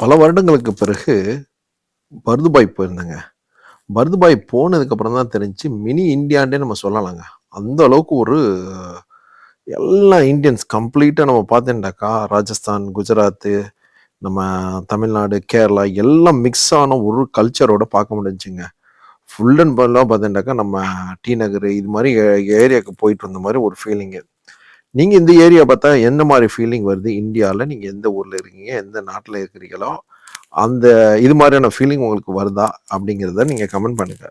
பல வருடங்களுக்கு பிறகு பர்துபாய் போயிருந்தேங்க. பர்துபாய் போனதுக்கப்புறம் தான் தெரிஞ்சுச்சு, மினி இந்தியான்டே நம்ம சொல்லலாங்க. அந்த அளவுக்கு ஒரு எல்லா இந்தியன்ஸ் கம்ப்ளீட்டாக நம்ம பார்த்தேன்டாக்கா, ராஜஸ்தான், குஜராத்து, நம்ம தமிழ்நாடு, கேரளா எல்லாம் மிக்ஸ் ஆன ஒரு கல்ச்சரோட பார்க்க முடிஞ்சுங்க. ஃபுல் அண்ட் ஃபுல்லாக பார்த்தேன்டாக்கா, நம்ம டி நகரு இது மாதிரி ஏ போயிட்டு வந்த மாதிரி ஒரு ஃபீலிங்கு. நீங்க இந்த ஏரியா பார்த்தா எந்த மாதிரி ஃபீலிங் வருது? இந்தியாவில் நீங்க எந்த ஊர்ல இருக்கீங்க? எந்த நாட்டில் இருக்கிறீங்களோ, அந்த இது மாதிரியான ஃபீலிங் உங்களுக்கு வருதா? அப்படிங்கிறத நீங்க கமெண்ட் பண்ணுங்க.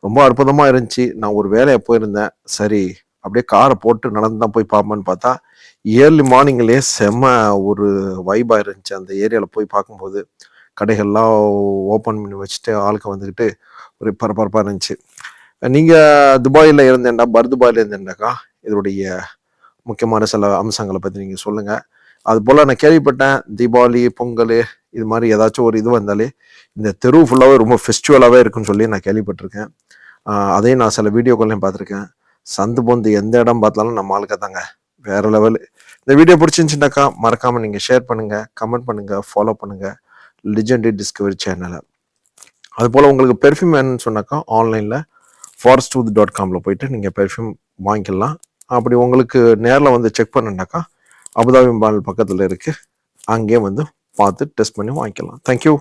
ரொம்ப அற்புதமா இருந்துச்சு. நான் ஒரு வேலையை போயிருந்தேன். சரி, அப்படியே காரை போட்டு நடந்து தான் போய் பார்ப்போம்ன்னு பார்த்தா, இயர்லி மார்னிங்லேயே செம்ம ஒரு வைபாக இருந்துச்சு. அந்த ஏரியாவில் போய் பார்க்கும்போது, கடைகள்லாம் ஓப்பன் பண்ணி வச்சுட்டு, ஆளுக்கு வந்துக்கிட்டு ஒரு பரபரப்பாக இருந்துச்சு. நீங்கள் துபாயில் இருந்தேன்டா, பர்துபாயில் இருந்தேன்டாக்கா, இதனுடைய முக்கியமான சில அம்சங்களை பற்றி நீங்கள் சொல்லுங்கள் அது போல் நான் கேள்விப்பட்டேன், தீபாவளி, பொங்கல் இது மாதிரி ஏதாச்சும் ஒரு இது வந்தாலே, இந்த தெரு ஃபுல்லாகவே ரொம்ப ஃபெஸ்டிவலாகவே இருக்குன்னு சொல்லி நான் கேள்விப்பட்டிருக்கேன். அதையும் நான் சில வீடியோக்கள்லையும் பார்த்துருக்கேன். சந்து, பொந்து எந்த இடம் பார்த்தாலும் நம்ம ஆளுக்க தாங்க. வேற லெவலு. இந்த வீடியோ பிடிச்சிருந்துச்சுனாக்கா, மறக்காமல் நீங்கள் ஷேர் பண்ணுங்கள் கமெண்ட் பண்ணுங்கள் ஃபாலோ பண்ணுங்கள் லிஜெண்டரி டிஸ்கவரி சேனலை அதுபோல் உங்களுக்கு பெர்ஃப்யூம் வேணும்னு சொன்னாக்கா, ஆன்லைனில் ஃபாரஸ்ட் டூத் டாட் காமில் போயிட்டு நீங்கள் பெர்ஃப்யூம் வாங்கிக்கலாம். அப்படி உங்களுக்கு நேரில் வந்து செக் பண்ணணும்னாக்கா, அபுதாபி மால் பக்கத்தில் இருக்குது அங்கேயே வந்து பார்த்து டெஸ்ட் பண்ணி வாங்கிக்கலாம். Thank you.